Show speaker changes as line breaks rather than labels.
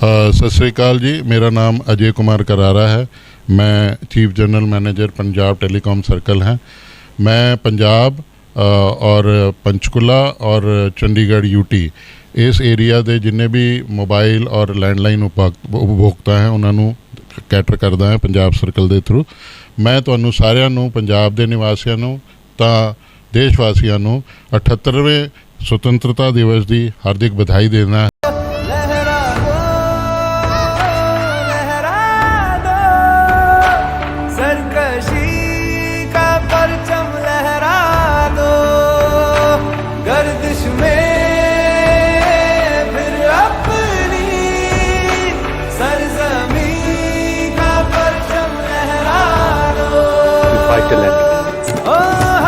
ਸਤਿ ਸ੍ਰੀ ਅਕਾਲ ਜੀ। ਮੇਰਾ ਨਾਮ ਅਜੇ ਕੁਮਾਰ ਕਰਾਰਾ ਹੈ। ਮੈਂ chief general manager Punjab telecom circle ਹਾਂ। ਮੈਂ ਪੰਜਾਬ ਔਰ ਪੰਚਕੁਲਾ ਔਰ ਚੰਡੀਗੜ੍ਹ ਯੂਟੀ ਇਸ ਏਰੀਆ ਦੇ ਜਿੰਨੇ ਵੀ ਮੋਬਾਈਲ ਔਰ ਲੈਂਡਲਾਈਨ ਉਪਭੋਗ- ਉਪਭੋਗਤਾ ਹੈ, ਉਹਨਾਂ ਨੂੰ ਕੈਟਰ ਕਰਦਾ ਹੈ ਪੰਜਾਬ ਸਰਕਲ ਦੇ ਥਰੂ ਮੈਂ ਤੁਹਾਨੂੰ ਸਾਰਿਆਂ ਨੂੰ, ਪੰਜਾਬ ਦੇ ਨਿਵਾਸੀਆਂ ਨੂੰ, ਤਾਂ ਦੇਸ਼ ਵਾਸੀਆਂ ਨੂੰ 78ਵੇਂ ਸੁਤੰਤਰਤਾ ਦਿਵਸ ਦੀ ਹਾਰਦਿਕ ਵਧਾਈ ਦੇਣਾ excellent.